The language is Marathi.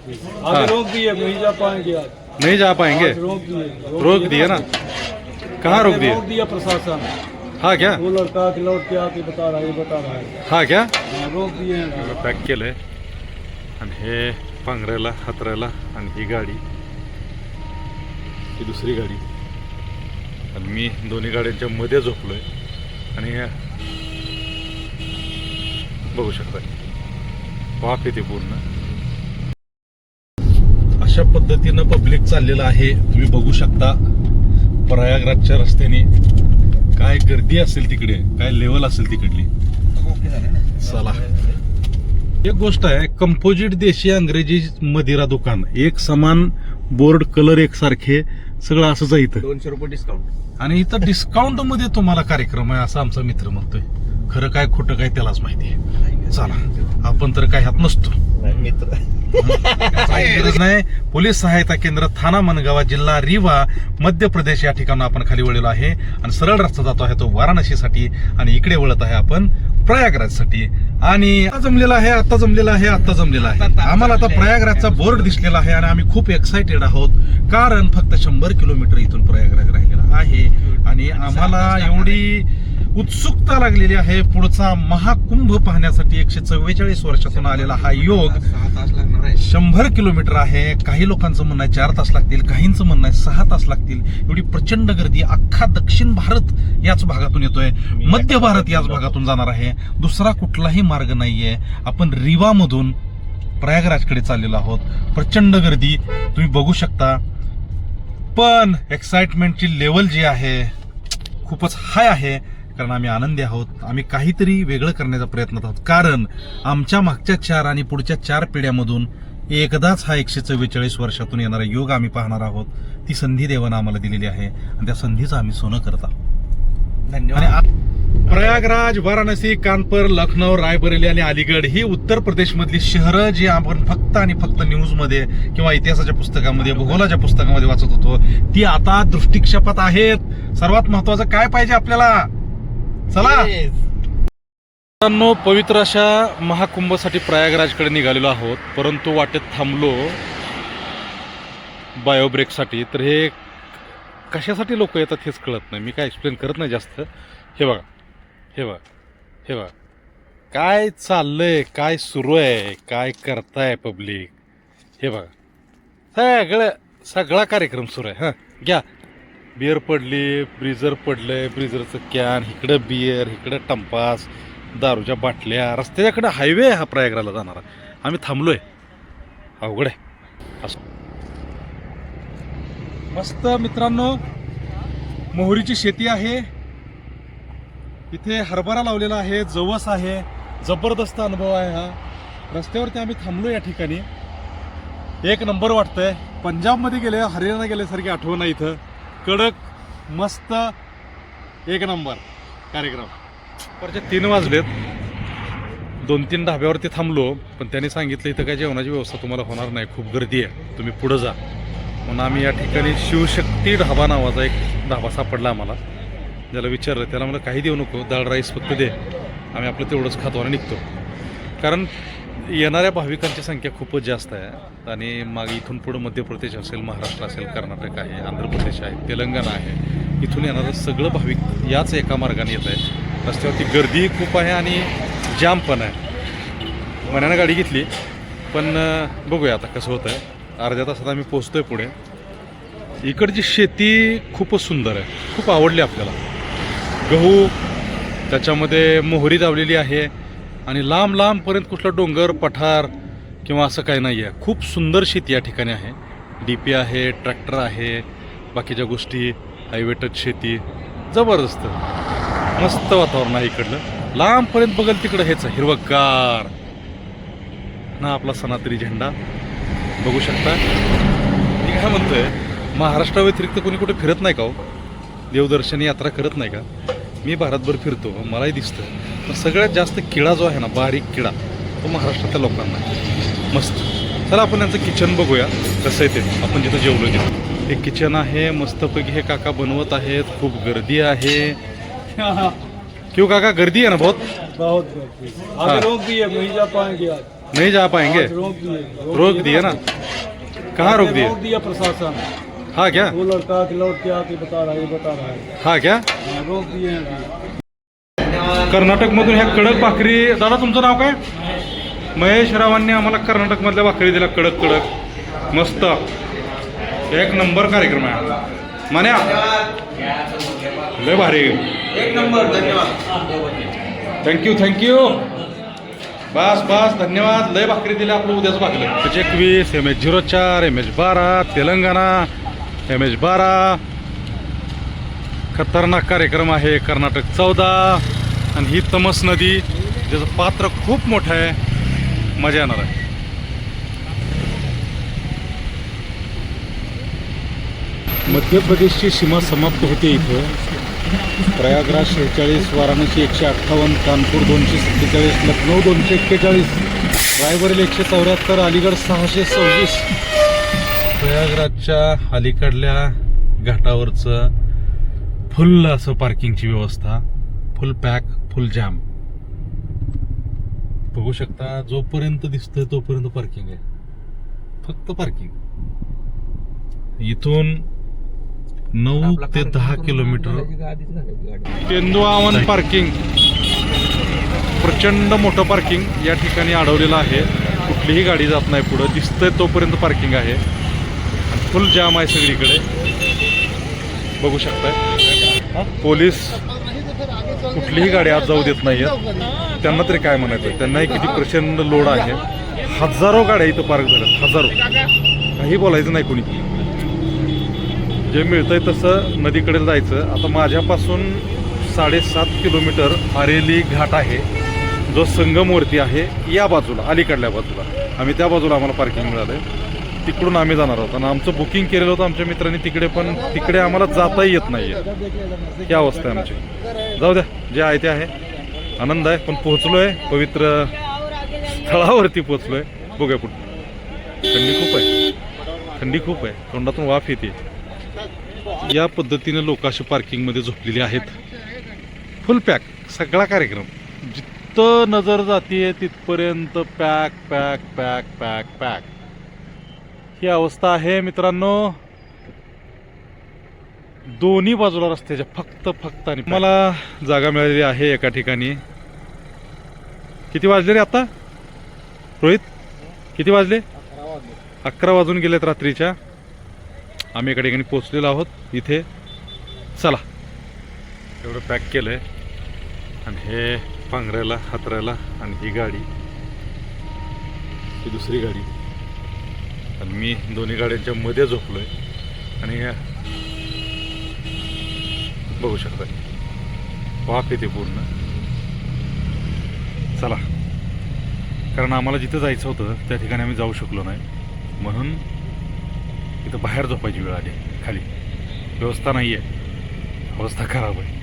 आगे रोक दिए नहीं जा पाएंगे आज। नहीं जा पाएंगे? रोक दिए रोक दिए। ना? कहाँ रोक दिए? रोक दिया प्रशासन। हा क्या? वो लड़का के लौट के आके बता रहा है ये बता रहा है। हा क्या? हाँ, रोक दिए हैं। पॅक केलंय आणि हे पांघरायला हातरायला आणि ही गाडी। ही दुसरी गाडी। आणि मी दोन्ही गाड्यांच्या मध्ये झोपलोय। आणि हे बघू शकता वाफ येते पूर्ण. अशा पद्धतीनं पब्लिक चाललेलं आहे. तुम्ही बघू शकता प्रयागराजच्या रस्त्याने काय गर्दी असेल तिकडे काय लेवल असेल तिकडली. चला. एक गोष्ट आहे कंपोजिट देशी अंग्रेजी मदिरा दुकान एक समान बोर्ड कलर एकसारखे सगळं असंच आहे इथं. दोनशे रुपये डिस्काउंट आणि इथं डिस्काउंटमध्ये तुम्हाला कार्यक्रम आहे असं आमचा मित्र म्हणतोय. खरं काय खोटं काय त्यालाच माहिती आहे. चला आपण तर काय ह्यात नसतो. मित्र. काही गरज नाही. पोलीस सहायता केंद्र थाना मनगावा जिल्हा रिवा मध्य प्रदेश या ठिकाणी आपण खाली वळलेलो आहे. आणि सरळ रस्ता जातो आहे तो वाराणसीसाठी आणि इकडे वळत आहे आपण प्रयागराजसाठी. आणि आता जमलेला आहे आता जमलेला आहे आता जमलेला आहे. आम्हाला आता प्रयागराजचा बोर्ड दिसलेला आहे आणि आम्ही खूप एक्साइटेड आहोत. कारण फक्त शंभर किलोमीटर इथून प्रयागराज राहिलेला आहे. आणि आम्हाला एवढी उत्सुकता लागलेली आहे. पुढचा महाकुंभ पाहण्यासाठी एकशे चव्वेचाळीस वर्षातून आलेला हा योग शंभर किलोमीटर आहे. काही लोकांचं म्हणणं आहे चार तास लागतील काहींचं म्हणणं आहे सहा तास लागतील. एवढी प्रचंड गर्दी अख्खा दक्षिण भारत याच भागातून येतोय. मध्य भारत याच भागातून जाणार आहे. दुसरा कुठलाही मार्ग नाहीये. आपण रिवामधून प्रयागराजकडे चाललेलो आहोत. प्रचंड गर्दी. तुम्ही बघू शकता. पण एक्साइटमेंटची लेवल जी आहे खूपच हाय आहे. कारण आम्ही आनंदी आहोत. आम्ही काहीतरी वेगळं करण्याचा प्रयत्न आहोत. कारण आमच्या मागच्या चार आणि पुढच्या चार पिढ्यामधून एकदाच हा एकशे चव्वेचाळीस वर्षातून येणारा योग आम्ही पाहणार आहोत. ती संधी देवानं आम्हाला दिलेली आहे आणि त्या संधीचं आम्ही सोनं करत. आहोत धन्यवाद प्रयागराज वाराणसी कानपूर लखनौ रायबरेली आणि अलीगड ही उत्तर प्रदेश मधली शहरं जी आपण फक्त आणि फक्त न्यूजमध्ये किंवा इतिहासाच्या पुस्तकामध्ये भूगोलाच्या पुस्तकामध्ये वाचत होतो ती आता दृष्टिक्षेपात आहेत. सर्वात महत्वाचं काय पाहिजे आपल्याला? चला. मित्रांनो पवित्र अशा महाकुंभसाठी प्रयागराजकडे निघालेलो आहोत. परंतु वाटेत थांबलो बायोब्रेकसाठी. तर हे कशासाठी लोक येतात हेच कळत नाही. मी काय एक्सप्लेन करत नाही जास्त. हे बघा. हे बघा. हे बघा. काय चाललंय? काय सुरू आहे? काय करताय पब्लिक हे बघा. सगळं सगळा कार्यक्रम सुरू आहे. हां. घ्या. बिअर पडली ब्रीजर पडलं आहे ब्रिजरचं कॅन इकडं बिअर इकडं टंपास दारूच्या बाटल्या. रस्त्याच्याकडं हायवे हा प्रयागराला जाणारा. आम्ही थांबलो आहे अवघड आहे. असं. मस्त मित्रांनो मोहरीची शेती आहे. इथे हरभरा लावलेला आहे जवस आहे. जबरदस्त अनुभव आहे हा. रस्त्यावरती आम्ही थांबलो या ठिकाणी. एक नंबर वाटतंय. पंजाबमध्ये गेले हरियाणा गेल्यासारखी आठवण आहे इथं. कडक मस्त एक नंबर कार्यक्रम. परचे तीन वाजलेत. दोन तीन ढाब्यावरती थांबलो पण त्यांनी सांगितलं इथं काय जेवणाची व्यवस्था तुम्हाला होणार नाही खूप गर्दी आहे तुम्ही पुढं जा. म्हणून आम्ही या ठिकाणी शिवशक्ती ढाबा नावाचा एक ढाबा सापडला आम्हाला. ज्याला विचारलं त्याला मला काही देऊ नको दाळ राईस फक्त दे. आम्ही आपलं तेवढंच खातो आणि निघतो. कारण येणाऱ्या भाविकांची संख्या खूपच जास्त आहे. आणि मग इथून पुढं मध्य प्रदेश असेल महाराष्ट्र असेल कर्नाटक आहे आंध्र प्रदेश आहे तेलंगणा आहे इथून येणारं सगळं भाविक याच एका मार्गाने येत आहे रस्त्यावरती गर्दीही खूप आहे आणि जाम पण आहे. मनानं गाडी घेतली पण बघूया आता कसं होतं आहे अर्ध्या तासात आम्ही पोचतो आहे पुढे. इकडची शेती खूपच सुंदर आहे. खूप आवडली आपल्याला. गहू त्याच्यामध्ये मोहरी लावलेली आहे. आणि लांब लांबपर्यंत कुठलं डोंगर पठार किंवा असं काही नाही आहे खूप सुंदर शेती या ठिकाणी आहे. डी पी आहे ट्रॅक्टर आहे बाकीच्या गोष्टी हायवे टच शेती जबरदस्त. मस्त वातावरण आहे इकडलं. लांबपर्यंत बघल तिकडं हेच हिरवगार. ना आपला सनातरी झेंडा. बघू शकता. मी काय म्हणतोय महाराष्ट्राव्यतिरिक्त कोणी कुठे फिरत नाही का हो? देवदर्शनी यात्रा करत नाही का? मी भारतभर फिरतो मलाही दिसतं पण सगळ्यात जास्त किडा जो आहे ना बारीक किडा तो महाराष्ट्रातल्या लोकांना. मस्त. चला आपण यांचं किचन बघूया कसं आहे ते. आपण जिथं जेवलो तिथं. हे किचन आहे मस्तपैकी हे काका बनवत आहेत खूप गर्दी आहे. क्यों काका गर्दी आहे ना बहुत? बहुत गर्दी. हाँ। रोक दिए नहीं जा पाएंगे आज. नहीं जा पाएंगे? रोक दिए रोक दिए ना? कहाँ रोक दिए प्रशासन. हाँ क्या? वो लड़का के लौट के आके बता रहा है ये बता रहा है। हाँ क्या? हाँ, रोक दिए हैं। कर्नाटक मधून ह्या कडक भाकरी दादा तुमचं नाव काय? महेश रावांनी आम्हाला कर्नाटक मधल्या भाकरी दिल्या कडक कडक. मस्त. एक नंबर कार्यक्रम आहे. मान्या? लय भारी. एक नंबर धन्यवाद. थँक्यू थँक्यू बस बस धन्यवाद. लय भाकरी दिल्या आपलं उद्याच भाकलं एकवीस एम एच झिरो चार एम एच बारा तेलंगणा. एम एच बारा. खतरनाक कार्यक्रम आहे कर्नाटक चौदा. आणि ही तमस नदी ज्याचं पात्र खूप मोठं आहे. मजा येणार आहे. मध्य प्रदेशची सीमा समाप्त होते इथं. प्रयागराज शेहेचाळीस वाराणसी एकशे अठ्ठावन्न कानपूर दोनशे सत्तेचाळीस लखनौ दोनशे एक्केचाळीस रायबरेली एकशे चौऱ्याहत्तर अलीगड सहाशे सव्वीस. प्रयागराजच्या अलीकडल्या घाटावरचं फुल असं पार्किंगची व्यवस्था. फुल पॅक फुल जॅम बघू शकता जोपर्यंत दिसतंय तोपर्यंत पार्किंग आहे. फक्त पार्किंग इथून नऊ ते दहा किलोमीटर. तेंदुआवन पार्किंग प्रचंड मोठं पार्किंग या ठिकाणी अडवलेलं आहे. कुठलीही गाडी जात नाही पुढं. दिसतंय तोपर्यंत पार्किंग आहे. फुल जाम आहे सगळीकडे. बघू शकताय. पोलीस कुठलीही गाडी आज जाऊ देत नाहीयेत. त्यांना तरी काय म्हणायचं त्यांनाही किती प्रचंड लोड आहे. हजारो गाड्या इथं पार्क झाल्यात. हजारो. काही बोलायचं नाही कोणी. जे मिळतंय तसं नदीकडे जायचं. आता माझ्यापासून साडेसात किलोमीटर आरेली घाट आहे. जो संगमवरती आहे या बाजूला अलीकडल्या बाजूला. आम्ही त्या बाजूला आम्हाला पार्किंग मिळालं आहे तिकडून आम्ही जाणार आहोत. आणि आमचं बुकिंग केलेलं होतं आमच्या मित्रांनी. तिकडे पण तिकडे आम्हाला जाताही येत नाही आहे ही अवस्था आहे आमची. जाऊ द्या. जे आहे ते आहे. आनंद आहे पण पोहोचलोय. पवित्र स्थळावरती पोहोचलोय. बघूया कुठं. थंडी खूप आहे. थंडी खूप आहे. तोंडातून वाफ येते. या पद्धतीने लोक अशी पार्किंगमध्ये झोपलेली आहेत. फुल पॅक सगळा कार्यक्रम. जिथं नजर जाते तिथपर्यंत pack pack pack pack pack ही अवस्था आहे मित्रांनो. दोन्ही बाजूला रस्त्याच्या फक्त फक्त आणि मला जागा मिळालेली आहे एका ठिकाणी. किती वाजले रे आता? रोहित किती वाजले? अकरा वाजून गेलेत रात्रीच्या. आम्ही एका ठिकाणी पोचलेलो आहोत. इथे. चला. एवढं पॅक केलं आहे आणि हे पांघरायला हातरायला आणि ही गाडी. ही दुसरी गाडी. आणि मी दोन्ही गाड्यांच्या मध्ये झोपलोय. आणि ह्या बघू शकता. वाफ येते पूर्ण. चला. कारण आम्हाला जिथं जायचं होतं त्या ठिकाणी आम्ही जाऊ शकलो नाही. म्हणून इथं बाहेर झोपायची वेळ आली. खाली. व्यवस्था नाही आहे अवस्था खराब आहे.